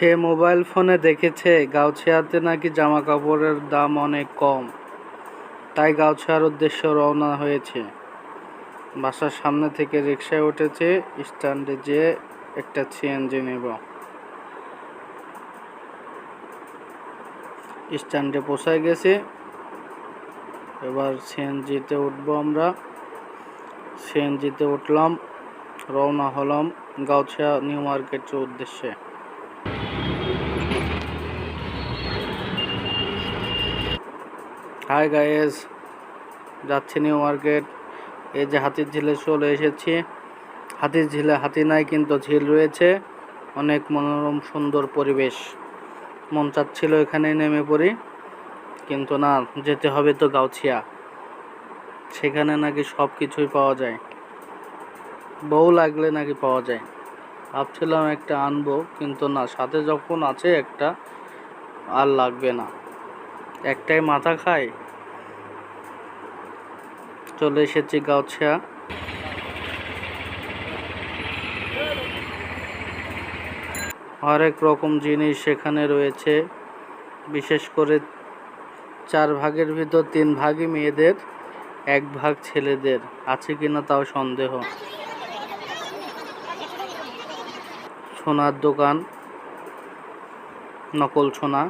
সে mobile ফোনে দেখেছে, গাউছিয়াতে নাকি জামা কাপড়ের দাম অনেক কম। তাই গাউছিয়ার উদ্দেশ্যে রওনা হয়েছে। বাসার সামনে থেকে রিক্সায় উঠেছে, স্ট্যান্ডে যেয়ে একটা সিএনজি নেব। স্ট্যান্ডে পৌঁছায় গেছে। এবার সিএনজিতে উঠবো আমরা। সিএনজিতে উঠলাম, রওনা হলাম গাউছিয়া নিউ মার্কেটের উদ্দেশ্যে। হাই গাইস যাচ্ছি নিউ মার্কেট এই যে হাতির ঝিলে চলে এসেছি। হাতির ঝিলে হাতি নাই, কিন্তু ঝিল রয়েছে। অনেক মনোরম, সুন্দর পরিবেশ। মন চাচ্ছিল এখানে নেমে পড়ি, কিন্তু না, যেতে হবে তো গাউছিয়া। সেখানে নাকি সব কিছুই পাওয়া যায়। বউ লাগলে নাকি পাওয়া যায়। ভাবছিলাম একটা আনব, কিন্তু না, সাথে যখন আছে একটা, আর লাগবে না। একটাই মাথা খায়। চলে এসেছি গাউছিয়া। হরেক রকম জিনিস সেখানে রয়েছে। বিশেষ করে চার ভাগের ভিতর তিন ভাগই মেয়েদের, এক ভাগ ছেলেদের। আছে কিনা তাও সন্দেহ। সোনার দোকান, নকল সোনা।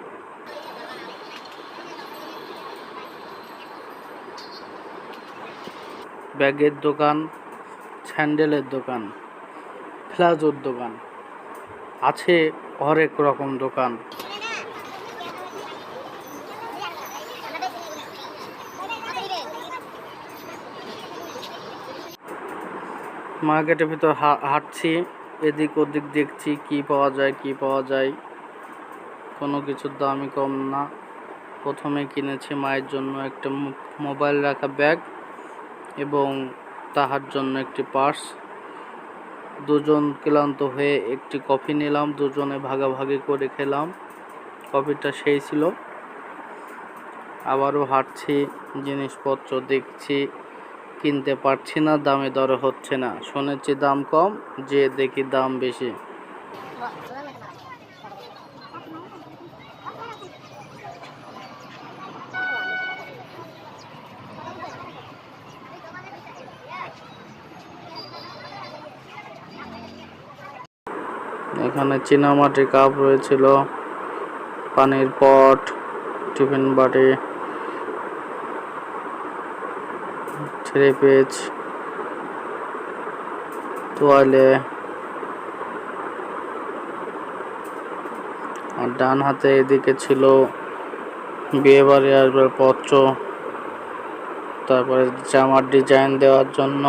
ব্যাগের দোকান, স্যান্ডেলের দোকান, প্লাজোর দোকান, আছে হরেক রকম দোকান। মার্কেটের ভিতর হাঁটছি, এদিক ওদিক দেখছি কি পাওয়া যায়, কি পাওয়া যায়। কোনো কিছুর দামই কম না। প্রথমে কিনেছি মায়ের জন্য একটা মোবাইল রাখা ব্যাগ। এবং তাহার জন্য একটি পার্স। দুজন ক্লান্ত হয়ে একটি কফি নিলাম, দুজনে ভাগাভাগি করে খেলাম। কফিটা সেই ছিল। আবারও হাঁটছি, জিনিসপত্র দেখছি, কিনতে পারছি না, দামে দরে হচ্ছে না। শুনেছি দাম কম, যে দেখি দাম বেশি। এখানে চীনামাটির কাপ রয়েছিল, পানির পট, টিফিন বাটি, থ্রি তোয়ালে, আর ডান হাতে এদিকে ছিল বিয়ে বাড়ি আসবার পত্র। তারপরে জামার ডিজাইন দেওয়ার জন্য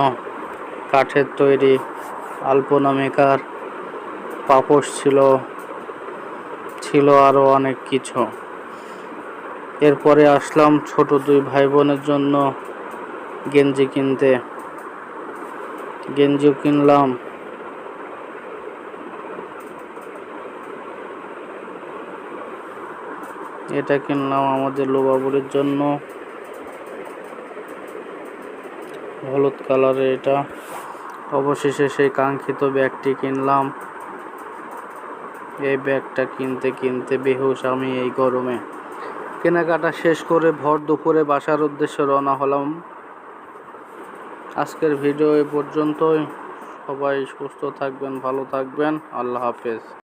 কাঠের তৈরি আলপনা মেকার। পাপোশ ছিল ছিল আরও অনেক কিছু। এরপরে আসলাম ছোট দুই ভাই বোনের জন্য গেঞ্জি কিনতে। গেঞ্জিও কিনলাম। এটা কিনলাম আমাদের লোবাবুরের জন্য। হলুদ কালারের এটা। অবশেষে সেই কাঙ্ক্ষিত ব্যাগটি কিনলাম। এই ব্যাগটা কিনতে কিনতে বেহুশ আমি এই গরমে। কেনাকাটা শেষ করে ভর দুপুরে বাসার উদ্দেশ্যে রওনা হলাম। আজকের ভিডিও এ পর্যন্তই। সবাই সুস্থ থাকবেন, ভালো থাকবেন। আল্লাহ হাফেজ।